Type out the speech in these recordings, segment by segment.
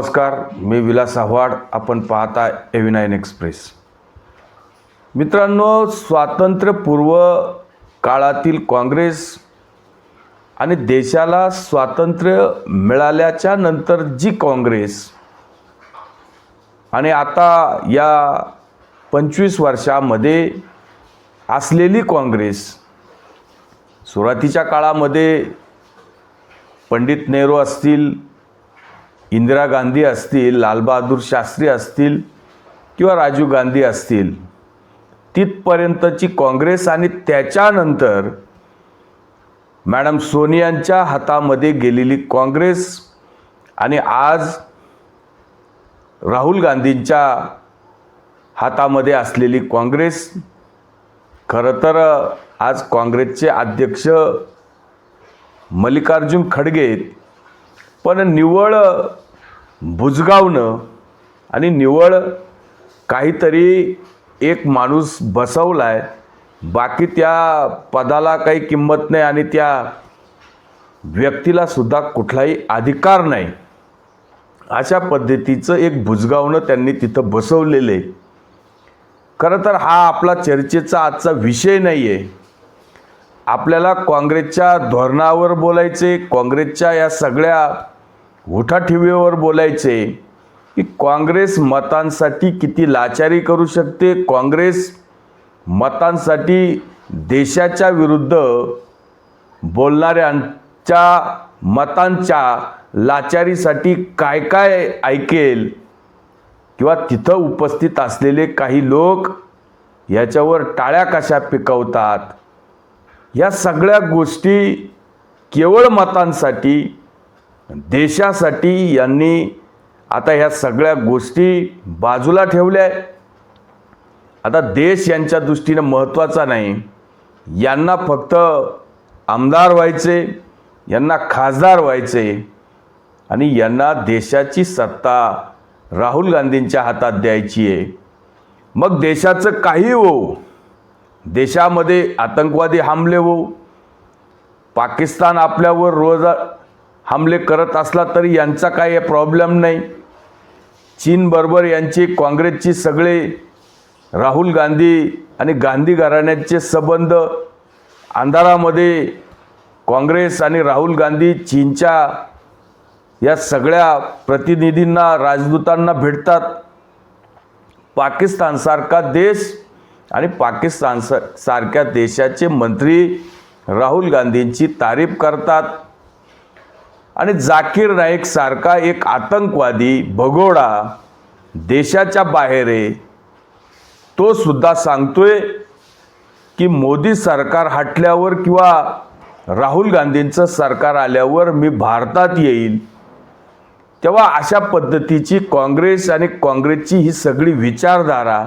नमस्कार मी विलास आव्हाड. आपण पाहता एव्ही नाईन एक्सप्रेस मित्रांनो स्वातंत्र्यपूर्व काळातील काँग्रेस आणि देशाला स्वातंत्र्य मिळाल्याच्या नंतर जी काँग्रेस आणि आता या पंचवीस वर्षामध्ये असलेली काँग्रेस सुरुवातीच्या काळामध्ये पंडित नेहरू असतील इंदिरा गांधी असतील लालबहादूर शास्त्री असतील किंवा राजीव गांधी असतील तिथपर्यंतची काँग्रेस आणि त्याच्यानंतर मॅडम सोनियांच्या हातामध्ये गेलेली काँग्रेस आणि आज राहुल गांधींच्या हातामध्ये असलेली काँग्रेस खरं तर आज काँग्रेसचे अध्यक्ष मल्लिकार्जुन खडगे पण निव्वळ बुजगावणं आणि निव्वळ काहीतरी एक माणूस बसवला आहे बाकी त्या पदाला काही किंमत नाही आणि त्या व्यक्तीला सुद्धा कुठलाही अधिकार नाही. अशा पद्धतीचं एक बुजगावणं त्यांनी तिथं बसवलेलं आहे. खरं तर हा आपला चर्चेचा आजचा विषय नाही आहे आपल्याला काँग्रेसच्या धोरणावर बोलायचे काँग्रेसच्या या सगळ्या उठाठेवीवर बोलायचे की काँग्रेस मतांसाठी किती लाचारी करू शकते? काँग्रेस मतांसाठी देशाच्या विरुद्ध बोलणाऱ्यांच्या मतांच्या लाचारीसाठी काय काय ऐकेल? किंवा तिथं उपस्थित असलेले काही लोक याच्यावर टाळ्या कशा पिकवतात? या सगळ्या गोष्टी केवळ मतांसाठी देशासाठी यांनी आता ह्या सगळ्या गोष्टी बाजूला ठेवल्या आहे आता देश यांच्या दृष्टीनं महत्त्वाचा नाही. यांना फक्त आमदार व्हायचे यांना खासदार व्हायचे आणि यांना देशाची सत्ता राहुल गांधींच्या हातात द्यायची आहे. मग देशाचं काही हो देशामध्ये आतंकवादी हमले हो पाकिस्तान आपल्यावर रोज हमले करत असला तरी यांचा काही प्रॉब्लेम नाही. चीनबरोबर यांची काँग्रेसची सगळे राहुल गांधी आणि गांधी घराण्याचे संबंध अंधारामध्ये काँग्रेस आणि राहुल गांधी चीनच्या या सगळ्या प्रतिनिधींना राजदूतांना भेटतात. पाकिस्तानसारखा देश आणि पाकिस्तान स सारख्या देशाचे मंत्री राहुल गांधींची तारीफ करतात. आणि जाकीर नाईक सारखा एक आतंकवादी भगोडा देशाच्या बाहेर आहे तो सुद्धा सांगतोय की मोदी सरकार हटल्यावर किंवा राहुल गांधींचं सरकार आल्यावर मी भारतात येईल. तेव्हा अशा पद्धतीची काँग्रेस आणि काँग्रेसची ही सगळी विचारधारा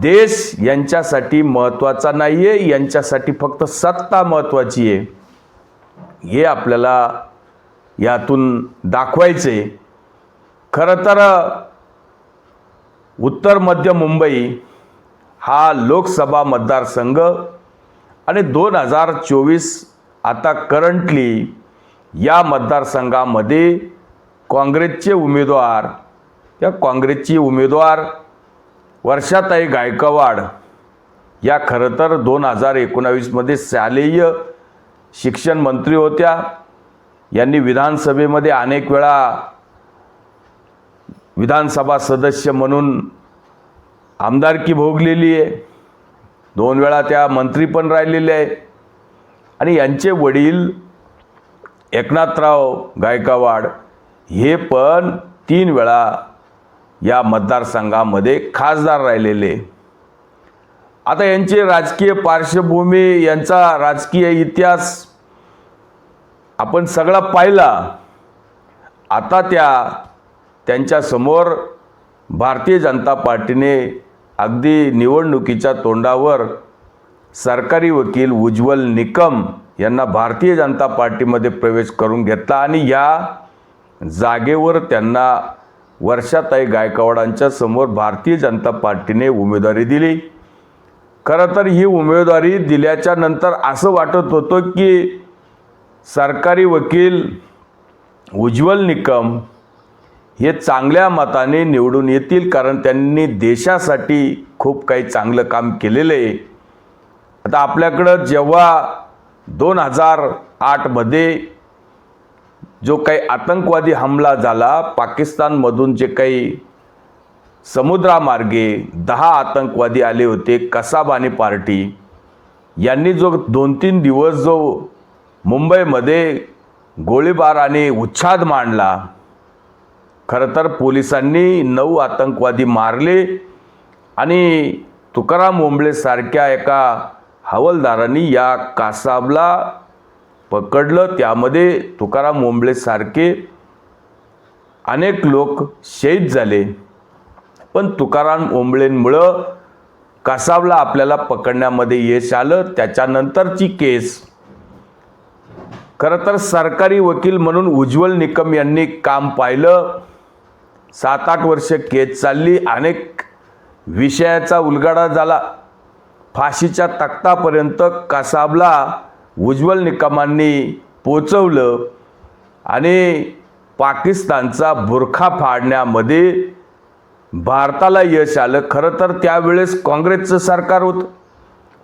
देश यांच्यासाठी महत्त्वाचा नाही आहे यांच्यासाठी फक्त सत्ता महत्त्वाची आहे. हे आपल्याला यातून दाखवायचे. खरं तर उत्तर मध्य मुंबई हा लोकसभा मतदारसंघ आणि दोन हजार चोवीस आता करंटली या मतदारसंघामध्ये काँग्रेसचे उमेदवार या काँग्रेसची उमेदवार वर्षाताई गायकवाड या खरं तर दोन हजार एकोणावीसमध्ये शालेय शिक्षण मंत्री होत्या. यांनी विधानसभेमध्ये अनेक वेळा विधानसभा सदस्य म्हणून आमदारकी भोगलेली आहे. दोन वेळा त्या मंत्री पण राहिलेले आहे. आणि यांचे वडील एकनाथराव गायकवाड हे पण तीन वेळा या मतदारसंघामध्ये खासदार राहिलेले आता यांची राजकीय पार्श्वभूमी यांचा राजकीय इतिहास आपण सगळा पाहिला. आता त्या त्यांच्यासमोर भारतीय जनता पार्टीने अगदी निवडणुकीच्या तोंडावर सरकारी वकील उज्ज्वल निकम यांना भारतीय जनता पार्टीमध्ये प्रवेश करून घेतला आणि या जागेवर त्यांना वर्षाताई गायकवाडांच्या समोर भारतीय जनता पार्टीने उमेदवारी दिली. खरं तर ही उमेदवारी दिल्याच्या नंतर असं वाटत होतं की सरकारी वकील उज्ज्वल निकम हे चांगल्या मताने निवडून येतील कारण त्यांनी देशासाठी खूप काही चांगलं काम केलेलं आहे. आता आपल्याकडं जेव्हा दोन हजार आठमध्ये जो काही आतंकवादी हमला झाला पाकिस्तानमधून जे काही समुद्रामार्गे दहा आतंकवादी आले होते कसाबानी पार्टी. यांनी जो दोन तीन दिवस जो मुंबईमध्ये गोळीबार आणि उच्छाद मांडला खरं तर पोलिसांनी नऊ आतंकवादी मारले आणि तुकाराम ओंबळेसारख्या एका हवालदारांनी या कासाबला पकडलं. त्यामध्ये तुकाराम ओंबळेसारखे अनेक लोक शहीद झाले. पण तुकाराम ओंबळेंमुळं कसावला आपल्याला पकडण्यामध्ये यश आलं त्याच्यानंतरची केस. खरं तर सरकारी वकील म्हणून उज्ज्वल निकम यांनी काम पाहिलं. सात आठ वर्ष केस चालली अनेक विषयाचा उलगाडा झाला. फाशीच्या तख्तापर्यंत कसाबला उज्ज्वल निकमांनी पोचवलं आणि पाकिस्तानचा बुरखा फाडण्यामध्ये भारताला यश आलं खरं तर त्यावेळेस काँग्रेसचं सरकार होतं.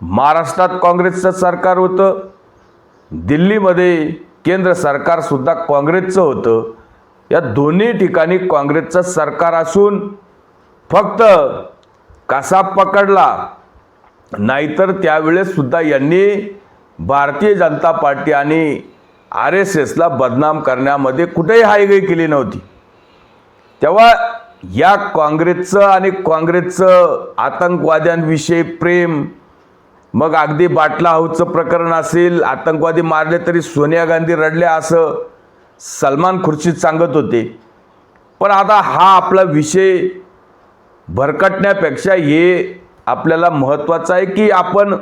महाराष्ट्रात काँग्रेसचं सरकार होतं. दिल्लीमध्ये केंद्र सरकारसुद्धा काँग्रेसचं होतं. या दोन्ही ठिकाणी काँग्रेसचं सरकार असून फक्त कसा पकडला नाहीतर त्यावेळेससुद्धा यांनी भारतीय जनता पार्टी आणि आर एस एसला बदनाम करण्यामध्ये कुठेही हायगय केली नव्हती. तेव्हा या काँग्रेसचं आणि काँग्रेसचं आतंकवाद्यांविषयी प्रेम मग अगदी बाटला हाऊसचं प्रकरण असेल आतंकवादी मारले तरी सोनिया गांधी रडल्या असं सलमान खुर्शीद सांगत होते. पण आता हा आपला विषय भरकटण्यापेक्षा हे आपल्याला महत्त्वाचं आहे की आपण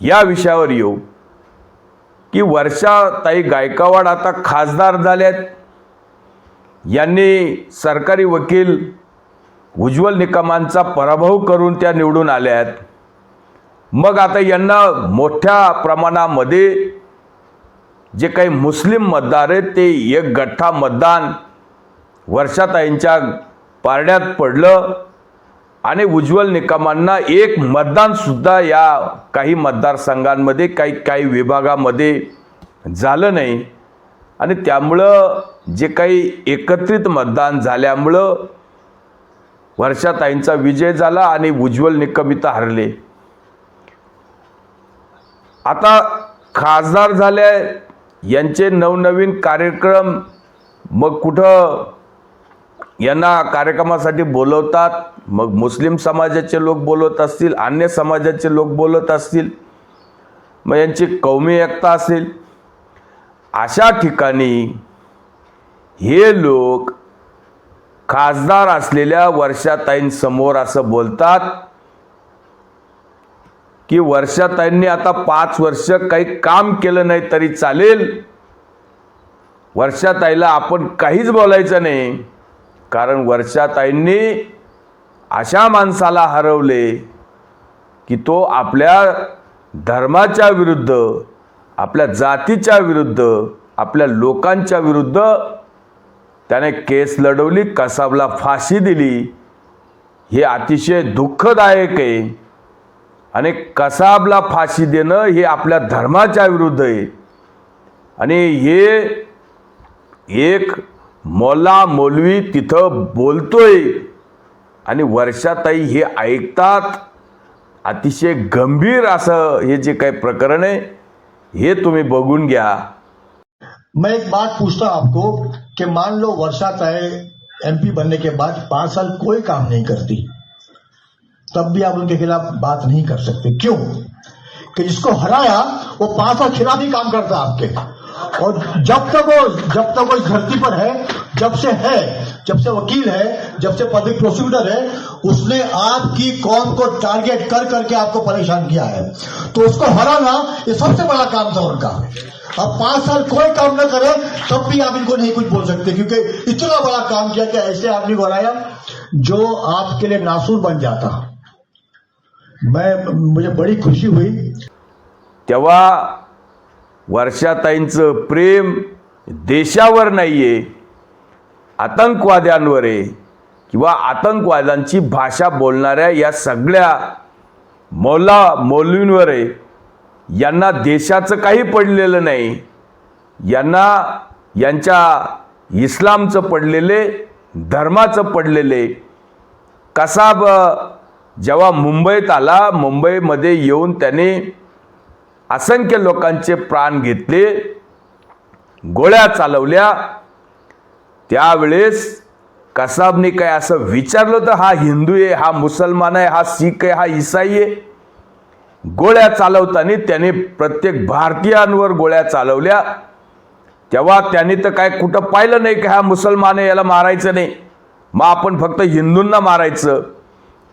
या विषयावर येऊ. की वर्षाताई गायकवाड आता खासदार झाल्यात यांनी सरकारी वकील उज्ज्वल निकमांचा पराभव करून त्या निवडून आल्या आहेत. मग आता यांना मोठ्या प्रमाणामध्ये जे काही मुस्लिम मतदार आहेत ते एक गठ्ठा मतदान वर्षाताईंच्या पारड्यात पडलं आणि उज्ज्वल निकमांना एक मतदानसुद्धा या काही मतदारसंघांमध्ये काही काही विभागामध्ये झालं नाही. आणि त्यामुळं जे काही एकत्रित मतदान झाल्यामुळं वर्षाताईंचा विजय झाला आणि उज्ज्वल निकमिता हरले. आता खासदार झाले यांचे नवनवीन कार्यक्रम मग कुठं यांना कार्यक्रमासाठी बोलवतात? मग मुस्लिम समाजाचे लोक बोलवत असतील अन्य समाजाचे लोक बोलत असतील मग यांची कौमी एकता असेल. अशा ठिकाणी हे लोक खासदार असलेल्या वर्षाताईंसमोर असं बोलतात की वर्षाताईंनी आता पाच वर्ष काही काम केलं नाही तरी चालेल. वर्षाताईला आपण काहीच बोलायचं नाही. कारण वर्षाताईंनी अशा माणसाला हरवले की तो आपल्या धर्माच्या विरुद्ध आपल्या जातीच्या विरुद्ध आपल्या लोकांच्या विरुद्ध त्याने केस लढवली कसाबला फाशी दिली. हे अतिशय दुःखदायक आहे. आणि कसाबला फाशी देणं हे आपल्या धर्माच्या विरुद्ध आहे. आणि हे एक मोला मौलवी तिथं बोलतोय. आणि वर्षाताई हे ऐकतात. अतिशय गंभीर असं हे जे काही प्रकरण आहे हे तुम्ही बघून घ्या मैं एक बात पूछता हूँ आपको कि मान लो वर्षा चाहे एमपी बनने के बाद पाँच साल कोई काम नहीं करती, तब भी आप उनके खिलाफ बात नहीं कर सकते। क्यों? कि जिसको हराया, वो पाँच साल खिलाफ ही काम करता आपके। और जब तक वो जब तक वो इस धरती पर है जब से है, जब से वकील है, जब से पब्लिक प्रोसिक्यूटर है, उसने आपकी कौम को टारगेट कर करके आपको परेशान किया है। तो उसको हराना ये सबसे बड़ा काम था उनका। अब पाँच साल कोई काम न करे, तब भी आप इनको नहीं कुछ बोल सकते, क्योंकि इतना बड़ा काम किया कि ऐसे आदमी को हराया जो आपके लिए नासूर बन जाता। मैं, मुझे बड़ी खुशी हुई। वर्षाताईंचं प्रेम देशावर नाही आहे आतंकवाद्यांवर आहे किंवा आतंकवाद्यांची भाषा बोलणाऱ्या या सगळ्या मौला मौलवींवर आहे यांना देशाचं काही पडलेलं नाही. यांना यांच्या इस्लामचं पडलेले धर्माचं पडलेले. कसाब जेव्हा मुंबईत आला मुंबईमध्ये येऊन त्याने असंख्य लोकांचे प्राण घेतले गोळ्या चालवल्या त्यावेळेस कसाबने काय असं विचारलं तर हा हिंदू आहे हा मुसलमान आहे हा सिख आहे हा इसाई आहे? गोळ्या चालवताना त्याने प्रत्येक भारतीयांवर गोळ्या चालवल्या. तेव्हा त्यांनी तर काय कुठं पाहिलं नाही की हा मुसलमान आहे याला मारायचं नाही. मग आपण फक्त हिंदूंना मारायचं.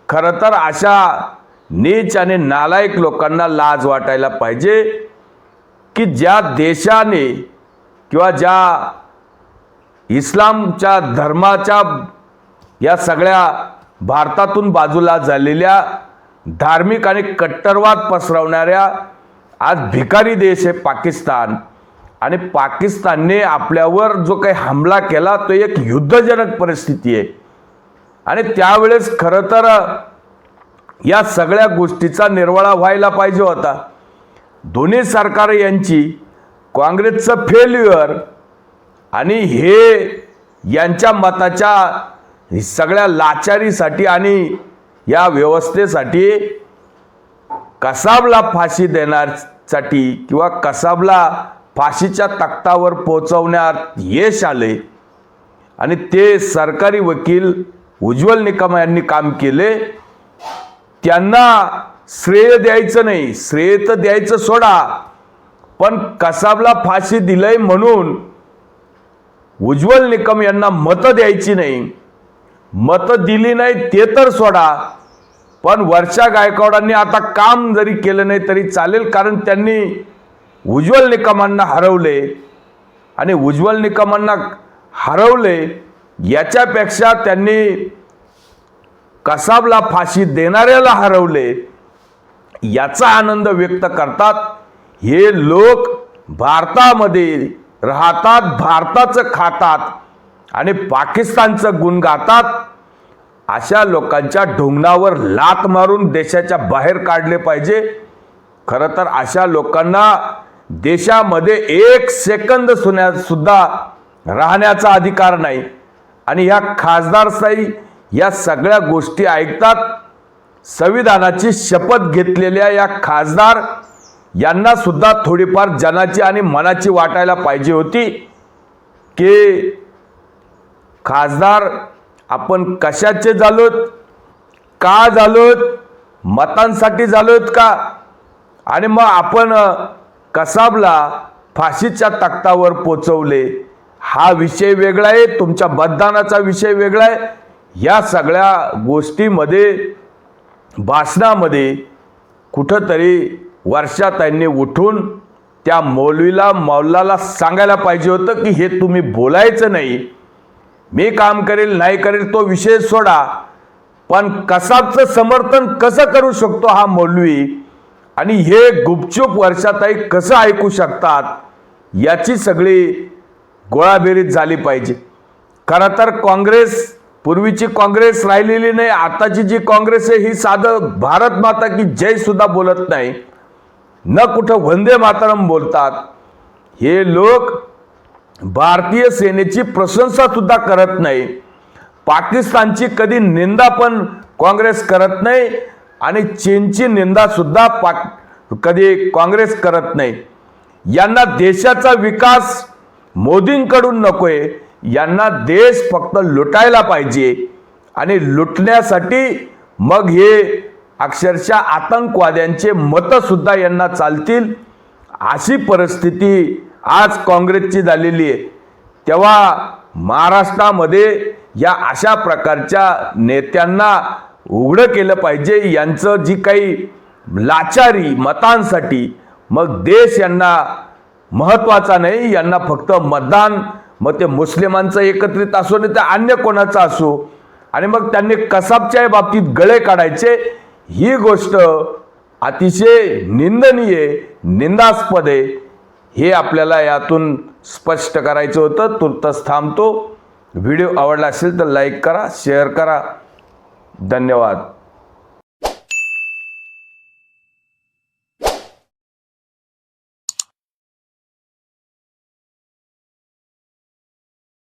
खरं तर अशा नीच आणि नालायक लोकांना लाज वाटायला पाहिजे की ज्या देशाने किंवा ज्या इस्लामच्या धर्माच्या या सगळ्या भारतातून बाजूला झालेल्या धार्मिक आणि कट्टरवाद पसरवणाऱ्या आज भिकारी देश आहे पाकिस्तान. आणि पाकिस्तानने आपल्यावर जो काही हमला केला तो एक युद्धजनक परिस्थिती आहे. आणि त्यावेळेस खरं तर या सगळ्या गोष्टीचा निर्वाळा व्हायला पाहिजे होता. दोन्ही सरकार यांची काँग्रेसचं फेल्युअर आणि हे यांच्या मताच्या सगळ्या लाचारीसाठी आणि या व्यवस्थेसाठी कसाबला फाशी देण्यासाठी किंवा कसाबला फाशीच्या तख्तावर पोचवण्यात यश आले आणि ते सरकारी वकील उज्ज्वल निकम यांनी काम केले त्यांना श्रेय द्यायचं नाही. श्रेय तर द्यायचं सोडा पण कसाबला फाशी दिलंय म्हणून उज्ज्वल निकम यांना मतं द्यायची नाही. मतं दिली नाही ते तर सोडा. पण वर्षा गायकवाडांनी आता काम जरी केलं नाही तरी चालेल कारण त्यांनी उज्ज्वल निकमांना हरवले. आणि उज्ज्वल निकमांना हरवले याच्यापेक्षा त्यांनी कसाबला फाशी देणाऱ्याला हरवले याचा आनंद व्यक्त करतात हे लोक भारतामध्ये राहतात भारताचं खातात आणि पाकिस्तानचं गुण गातात अशा लोकांच्या ढोंगणावर लात मारून देशाच्या बाहेर काढले पाहिजे. खरं तर अशा लोकांना देशामध्ये एक सेकंद सुन्या सुद्धा राहण्याचा अधिकार नाही. आणि ह्या खासदारसाई या सगळ्या गोष्टी ऐकतात. संविधानाची शपथ घेतलेल्या या खासदार यांना सुद्धा थोडीफार जनाची आणि मनाची वाटायला पाहिजे होती की खासदार आपण कशाचे झालोत? का झालोत? मतांसाठी झालोत का? आणि मग आपण कसाबला फाशीच्या तख्तावर पोचवले? हा विषय वेगळा आहे तुमच्या मतदानाचा विषय वेगळा आहे. या सगळ्या गोष्टीमध्ये भाषणामध्ये कुठंतरी वर्षाताईंनी उठून त्या मौलवीला मौलाला सांगायला पाहिजे होतं की हे तुम्ही बोलायचं नाही. मी काम करेल नाही करेल तो विषय सोडा. पण कसाचं समर्थन कसं करू शकतो हा मौलवी? आणि हे गुपचूप वर्षाताई कसं ऐकू शकतात? याची सगळी गोळाबेरीज झाली पाहिजे. खरं तर काँग्रेस पूर्वीची काँग्रेस राहिलेली नाही आताची जी काँग्रेस आहे ही साधं भारत माता की जय सुद्धा बोलत नाही. न कुठं वंदे मातरम बोलतात. हे लोक भारतीय सेनेची प्रशंसा सुद्धा करत नाही. पाकिस्तानची कधी निंदा पण काँग्रेस करत नाही आणि चीनची निंदा सुद्धा पाक कधी काँग्रेस करत नाही. यांना देशाचा विकास मोदींकडून नकोय यांना देश फक्त लुटायला पाहिजे आणि लुटण्यासाठी मग हे अक्षरशः आतंकवाद्यांचे मतंसुद्धा यांना चालतील. अशी परिस्थिती आज काँग्रेसची झालेली आहे. तेव्हा महाराष्ट्रामध्ये या अशा प्रकारच्या नेत्यांना उघडं केलं पाहिजे. यांचं जी काही लाचारी मतांसाठी मग देश यांना महत्त्वाचा नाही यांना फक्त मतदान मग ते मुस्लिमांचं एकत्रित असो नाही तर अन्य कोणाचं असो. आणि मग त्यांनी कसाबच्या बाबतीत गळे काढायचे. ही गोष्ट अतिशय निंदनीय निंदास्पद आहे हे आपल्याला यातून स्पष्ट करायचं होतं. तुर्तच थांबतो. व्हिडिओ आवडला असेल तर लाईक करा शेअर करा. धन्यवाद.